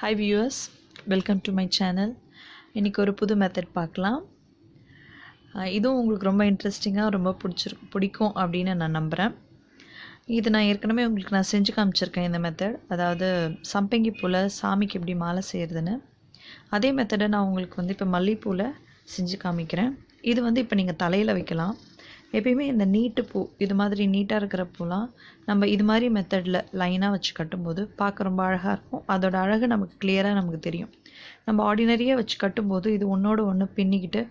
Hi viewers welcome to my channel இன்றைக்கி ஒரு புது மெத்தட் பார்க்கலாம். இதுவும் உங்களுக்கு ரொம்ப இன்ட்ரெஸ்டிங்காக ரொம்ப பிடிச்சிரு பிடிக்கும் அப்படின்னு நான் நம்புகிறேன் இது நான் ஏற்கனவே உங்களுக்கு நான் செஞ்சு காமிச்சிருக்கேன் இந்த மெத்தட் அதாவது சம்பங்கி பூவில் சாமிக்கு எப்படி மாலை செய்கிறதுன்னு அதே மெத்தடை நான் உங்களுக்கு வந்து இப்போ மல்லிகைப்பூவில் செஞ்சு காமிக்கிறேன். இது வந்து இப்போ நீங்கள் தலையில் வைக்கலாம். எப்பயுமே இந்த நீட்டு பூ இது மாதிரி நீட்டாக இருக்கிற பூலாம் நம்ம இது மாதிரி மெத்தடில் லைனாக வச்சு கட்டும்போது பார்க்க ரொம்ப அழகாக இருக்கும். அதோட அழகு நமக்கு கிளியராக நமக்கு தெரியும். நம்ம ஆர்டினரியாக வச்சு கட்டும்போது இது ஒன்றோட ஒன்று பின்னிக்கிட்டு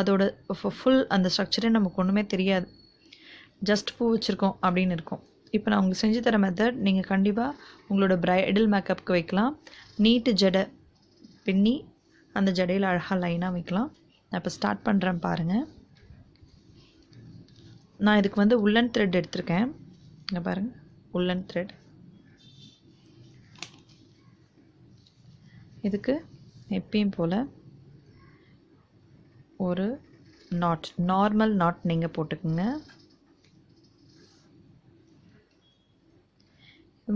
அதோட ஃபுல் அந்த ஸ்ட்ரக்சரே நமக்கு ஒன்றுமே தெரியாது. ஜஸ்ட் பூ வச்சுருக்கோம் அப்படின்னு இருக்கும். இப்போ நான் உங்களுக்கு செஞ்சு தர மெத்தட் நீங்கள் கண்டிப்பாக உங்களோட ப்ரைடல் மேக்கப்புக்கு வைக்கலாம். நீட்டு ஜடை பின்னி அந்த ஜடையில் அழகாக லைனாக வைக்கலாம். நான் இப்போ ஸ்டார்ட் பண்ணுறேன் பாருங்கள் நான் இதுக்கு வந்து உள்ளன் த்ரெட் எடுத்திருக்கேன். இங்கே பாருங்கள் உள்ளன் த்ரெட் இதுக்கு எப்பயும் போல் ஒரு நாட் நார்மல் நாட் நீங்கள் போட்டுக்குங்க.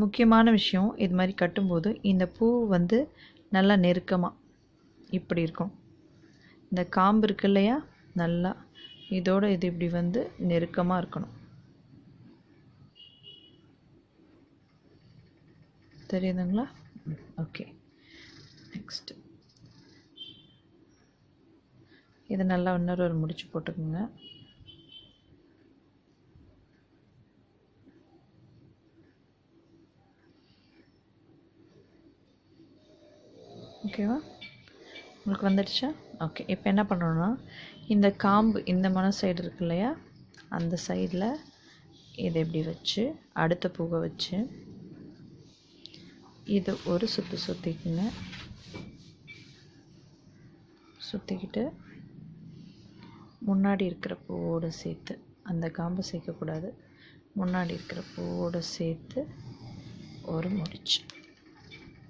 முக்கியமான விஷயம். இது மாதிரி கட்டும்போது இந்த பூ வந்து நல்லா நெருக்கமாக இப்படி இருக்கும். இந்த காம்பு இருக்கு இல்லையா? நல்லா இதோட இது இப்படி வந்து நெருக்கமாக இருக்கணும். தெரியுதுங்களா? ஓகே. நெக்ஸ்ட் இதை நல்லா இன்னொரு ஒரு முடிச்சு போட்டுக்கோங்க. ஓகேவா உங்களுக்கு வந்துடுச்சா? ஓகே இப்போ என்ன பண்ணணும்னா இந்த காம்பு இந்த மன சைடு இருக்கு இல்லையா? அந்த சைடில் இதை இப்படி வச்சு அடுத்த பூவை வச்சு இது ஒரு சுற்று சுற்றிக்குங்க சுற்றிக்கிட்டு முன்னாடி இருக்கிற பூவோடு சேர்த்து அந்த காம்பை சேர்க்கக்கூடாது. முன்னாடி இருக்கிற பூவோடு சேர்த்து ஒரு முடிச்சு.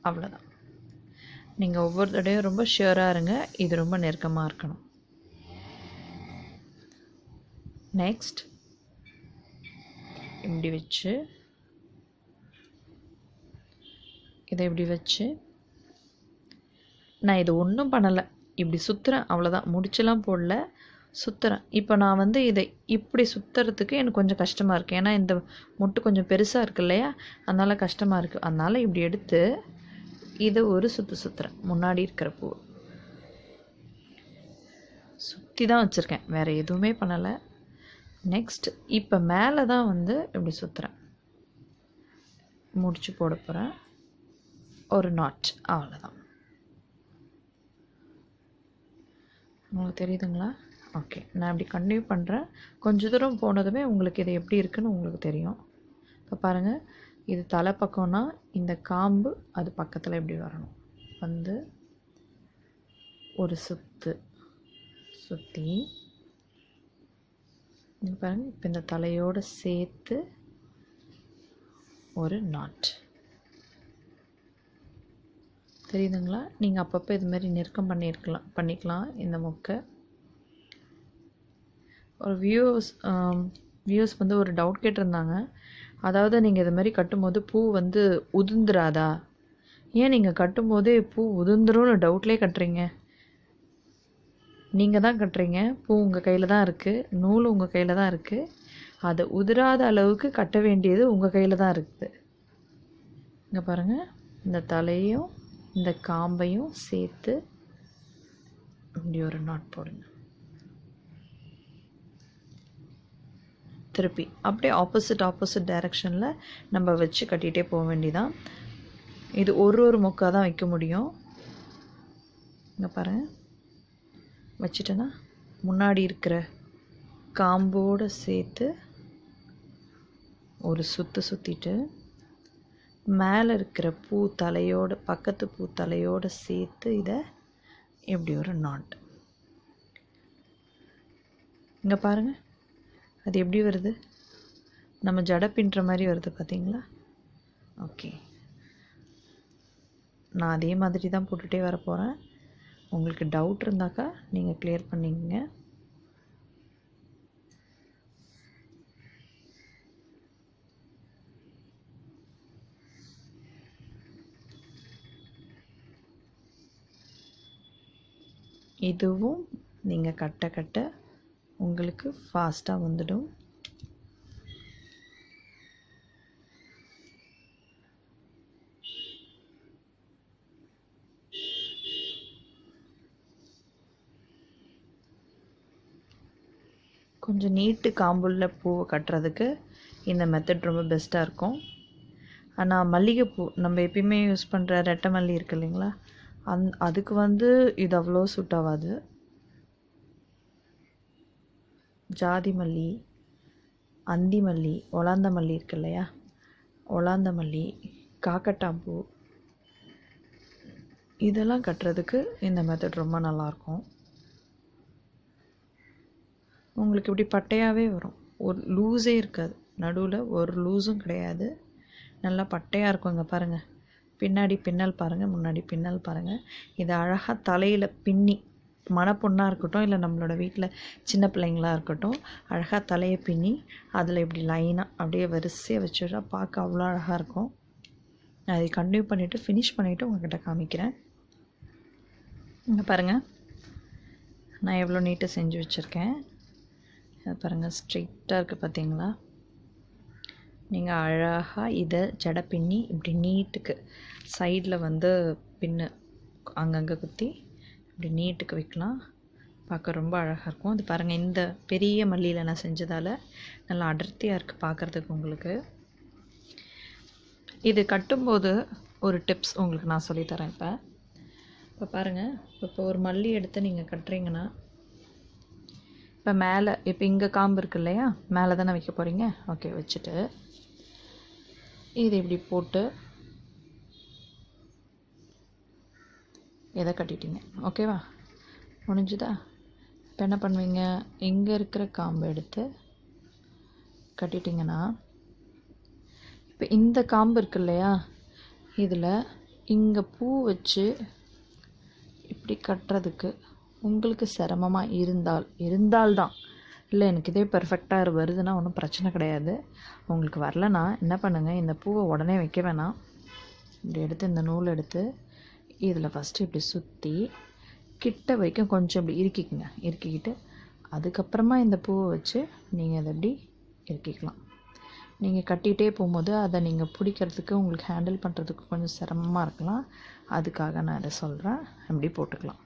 அவ்வளோதான் நீங்கள் ஒவ்வொரு தடையும் ரொம்ப ஷியராக இருங்க. இது ரொம்ப நெருக்கமாக இருக்கணும். நெக்ஸ்ட் இப்படி வச்சு. இதை இப்படி வச்சு. நான் இது ஒன்றும் பண்ணலை. இப்படி சுற்றுறேன் அவ்வளோதான் முடிச்செல்லாம் போடல. சுற்றுறேன் இப்போ நான் வந்து இதை இப்படி சுற்றுறதுக்கு எனக்கு கொஞ்சம் கஷ்டமாக இருக்குது ஏன்னா இந்த முட்டு கொஞ்சம் பெருசாக இருக்கு இல்லையா? அதனால் கஷ்டமாக இருக்குது அதனால் இப்படி எடுத்து இது ஒரு சுற்று சுற்றுறேன் முன்னாடி இருக்கிற பூ. சுற்றி தான் வச்சுருக்கேன். வேறு எதுவுமே பண்ணலை. நெக்ஸ்ட் இப்போ மேலே தான் வந்து இப்படி சுற்றுறேன் முடிச்சு போட போகிறேன் ஒரு நாட் அவ்வளோதான் உங்களுக்கு தெரியுதுங்களா? ஓகே நான் இப்படி கண்டினியூ பண்ணுறேன் கொஞ்ச தூரம் போனதுமே உங்களுக்கு இது எப்படி இருக்குன்னு உங்களுக்கு தெரியும். இப்போ பாருங்கள் இது தலை பக்கம்னா இந்த காம்பு அது பக்கத்தில் எப்படி வரணும்? வந்து ஒரு சுத்து. சுற்றி பாருங்கள் இப்போ இந்த தலையோடு சேர்த்து ஒரு நாட் தெரியுதுங்களா? நீங்கள் அப்பப்போ இது மாதிரி நெருக்கம் பண்ணியிருக்கலாம் பண்ணிக்கலாம் இந்த மொக்கை. ஒரு வியூஸ் வியூஸ் வந்து ஒரு டவுட் கேட்டிருந்தாங்க. அதாவது நீங்கள் இது மாதிரி கட்டும்போது பூ வந்து உதிர்ந்துராதா? ஏன் நீங்கள் கட்டும்போதே பூ உதிர்ந்துரும்னு டவுட்லேயே கட்டுறீங்க? நீங்கள் தான் கட்டுறீங்க. பூ உங்கள் கையில் தான் இருக்குது நூல் உங்கள் கையில் தான் இருக்குது அதை உதிராத அளவுக்கு கட்ட வேண்டியது உங்கள் கையில் தான் இருக்குது. இங்கே பாருங்கள் இந்த தலையும் இந்த காம்பையும் சேர்த்து இப்படி ஒரு நாட் போடுங்க. திருப்பி. அப்படியே ஆப்போசிட் ஆப்போசிட் டைரக்ஷனில் நம்ம வச்சு கட்டிகிட்டே போக வேண்டிதான். இது ஒரு ஒரு மொக்காக தான் வைக்க முடியும். இங்கே பாருங்கள் வச்சுட்டேன்னா முன்னாடி இருக்கிற காம்போடு சேர்த்து ஒரு சுற்று சுற்றிட்டு மேலே இருக்கிற பூ தலையோடு பக்கத்து பூ தலையோடு சேர்த்து இதை எப்படி ஒரு நாட் இங்கே பாருங்கள் அது எப்படி வருது? நம்ம ஜட பின்னுற மாதிரி வருது பார்த்தீங்களா ஓகே நான் அதே மாதிரி தான் போட்டுகிட்டே வர போகிறேன் உங்களுக்கு டவுட் இருந்தாக்கா நீங்கள் கிளியர் பண்ணிக்கங்க. இதுவும் நீங்கள் கட்ட கட்ட உங்களுக்கு ஃபாஸ்ட்டாக வந்துடும். கொஞ்சம் நீட்டு காம்புள்ள பூவை கட்டுறதுக்கு இந்த மெத்தட் ரொம்ப பெஸ்ட்டாக இருக்கும். ஆனால் மல்லிகைப்பூ நம்ம எப்பயுமே யூஸ் பண்ணுற ரெட்டை மல்லி இருக்கு இல்லைங்களா? அந் அதுக்கு வந்து இது அவ்வளோ சூட் ஆகாது. ஜாதி மல்லி அந்தி மல்லி ஒலாந்த மல்லி இருக்கு இல்லையா ஒலாந்த மல்லி காக்கட்டாம்பூ. இதெல்லாம் கட்டுறதுக்கு இந்த மெத்தட் ரொம்ப நல்லாயிருக்கும். உங்களுக்கு இப்படி பட்டையாகவே வரும். ஒரு லூஸே இருக்காது. நடுவில் ஒரு லூஸும் கிடையாது. நல்லா பட்டையாக இருக்கும் இங்கே பாருங்கள் பின்னாடி பின்னல் பாருங்கள் முன்னாடி பின்னல் பாருங்கள் இதை அழகாக தலையில் பின்னி மணப்பொண்ணாக இருக்கட்டும் இல்லை நம்மளோட வீட்டில் சின்ன பிள்ளைங்களாக இருக்கட்டும் அழகாக தலையை பின்னி அதில் இப்படி லைனாக அப்படியே வரிசையாக வச்சுட்டா பார்க்க அவ்வளோ அழகாக இருக்கும். நான் அதை கண்டினியூ பண்ணிவிட்டு ஃபினிஷ் பண்ணிவிட்டு உங்கள்கிட்ட காமிக்கிறேன். இங்கே பாருங்கள் நான் எவ்வளோ நீட்டாக செஞ்சு வச்சுருக்கேன். அது பாருங்கள் ஸ்ட்ரெயிட்டாக இருக்குது பார்த்தீங்களா நீங்கள் அழகாக இதை ஜடை பின்னி இப்படி நீட்டுக்கு சைடில் வந்து பின்னு அங்கங்கே குத்தி இப்படி நீட்டுக்கு வைக்கலாம். பார்க்க ரொம்ப அழகாக இருக்கும். அது பாருங்கள் இந்த பெரிய மல்லியில் நான் செஞ்சதால் நல்லா அடர்த்தியாக இருக்குது பார்க்குறதுக்கு உங்களுக்கு. இது கட்டும்போது ஒரு டிப்ஸ் உங்களுக்கு நான் சொல்லித்தரேன் இப்போ. இப்போ பாருங்கள் இப்போ ஒரு மல்லி எடுத்து நீங்கள் கட்டுறீங்கன்னா இப்போ மேலே இப்போ இங்கே காம்பு இருக்கு இல்லையா? மேலே தானே வைக்க போகிறீங்க ஓகே வச்சுட்டு இது இப்படி போட்டு எதை கட்டிட்டீங்க? ஓகேவா? முடிஞ்சுதா? இப்போ என்ன பண்ணுவீங்க? இங்கே இருக்கிற காம்பு எடுத்து கட்டிட்டிங்கன்னா இப்போ இந்த காம்பு இருக்கு இல்லையா? இதில் இங்கே பூ வச்சு இப்படி கட்டுறதுக்கு உங்களுக்கு சிரமமாக இருந்தால் இருந்தால்தான். இல்லை எனக்கு இதே பெர்ஃபெக்டாக வருதுன்னா ஒன்றும் பிரச்சனை கிடையாது. உங்களுக்கு வரலனா என்ன பண்ணுங்கள் இந்த பூவை உடனே வைக்க வேணாம். இப்படி எடுத்து இந்த நூல் எடுத்து இதில் ஃபஸ்ட்டு இப்படி சுற்றி கிட்ட வரைக்கும் கொஞ்சம் இப்படி இறுக்கிக்குங்க. இறுக்கிக்கிட்டு அதுக்கப்புறமா இந்த பூவை வச்சு நீங்கள் அதை அப்படி இறுக்கிக்கலாம். நீங்கள் கட்டிகிட்டே போகும்போது அதை நீங்கள் பிடிக்கிறதுக்கு உங்களுக்கு ஹேண்டில் பண்ணுறதுக்கு கொஞ்சம் சிரமமாக இருக்கலாம். அதுக்காக நான் இதை சொல்கிறேன் அப்படி போட்டுக்கலாம்.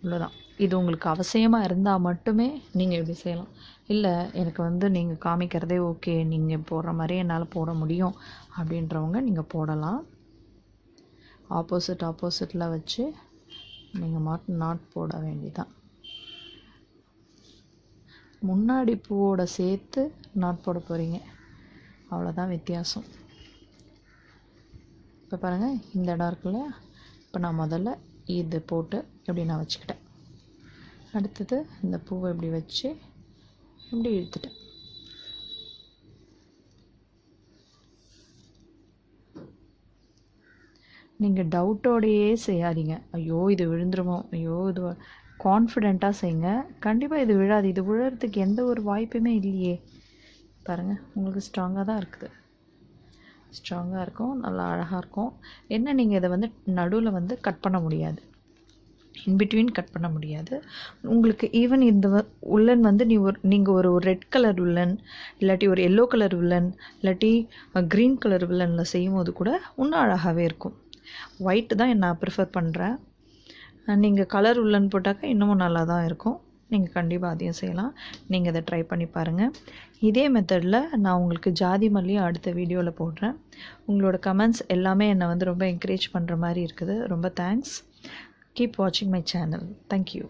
இவ்வளோதான் இது உங்களுக்கு அவசியமாக இருந்தால் மட்டுமே நீங்கள் இப்படி செய்யலாம். இல்லை எனக்கு வந்து நீங்கள் காமிக்கிறதே ஓகே நீங்கள் போடுற மாதிரி என்னால் போட முடியும் அப்படின்றவங்க நீங்கள் போடலாம். ஆப்போசிட் ஆப்போசிட்டில் வச்சு நீங்கள் மாட்டு நாட் போட வேண்டிதான். முன்னாடி பூவோட சேர்த்து நாட் போட போகிறீங்க அவ்வளோதான் வித்தியாசம். இப்போ பாருங்கள் இந்த இடம் இருக்குல்ல இப்போ நான் முதல்ல இது போட்டு இப்படி நான் வச்சுக்கிட்டேன். அடுத்தது இந்த பூவை இப்படி வச்சு இப்படி இழுத்துட்டேன். நீங்கள் டவுட்டோடையே செய்யாதீங்க. ஐயோ இது விழுந்துருமோ? ஐயோ இது கான்ஃபிடெண்ட்டாக செய்யுங்க கண்டிப்பாக இது விழாது. இது விழுறதுக்கு எந்த ஒரு வாய்ப்புமே இல்லையே. பாருங்கள் உங்களுக்கு ஸ்ட்ராங்காக தான் இருக்குது. ஸ்ட்ராங்காக இருக்கும். நல்லா அழகாக இருக்கும். என்ன நீங்கள் இதை வந்து நடுவில் வந்து கட் பண்ண முடியாது. இன்பிட்வீன் கட் பண்ண முடியாது. உங்களுக்கு ஈவன் இந்த உள்ளன் வந்து நீ ஒரு நீங்கள் ஒரு ரெட் கலர் உள்ளன் இல்லாட்டி ஒரு எல்லோ கலர் உள்ளன் இல்லாட்டி க்ரீன் கலர் உள்ளனில் செய்யும் போது கூட இன்னும் அழகாகவே இருக்கும். ஒயிட்டு தான் நான் ப்ரிஃபர் பண்ணுறேன் நீங்கள் கலர் உள்ளன்னு போட்டாக்கா இன்னமும் நல்லா தான் இருக்கும். நீங்கள் கண்டிப்பாக அதையும் செய்யலாம். நீங்கள் இதை ட்ரை பண்ணி பாருங்கள் இதே மெத்தடில் நான் உங்களுக்கு ஜாதி மல்லியும் அடுத்த வீடியோவில் போடுறேன். உங்களோட கமெண்ட்ஸ் எல்லாமே என்னை வந்து ரொம்ப என்கரேஜ் பண்ணுற மாதிரி இருக்குது. ரொம்ப தேங்க்ஸ் கீப் வாட்சிங் மை சேனல் தேங்க்யூ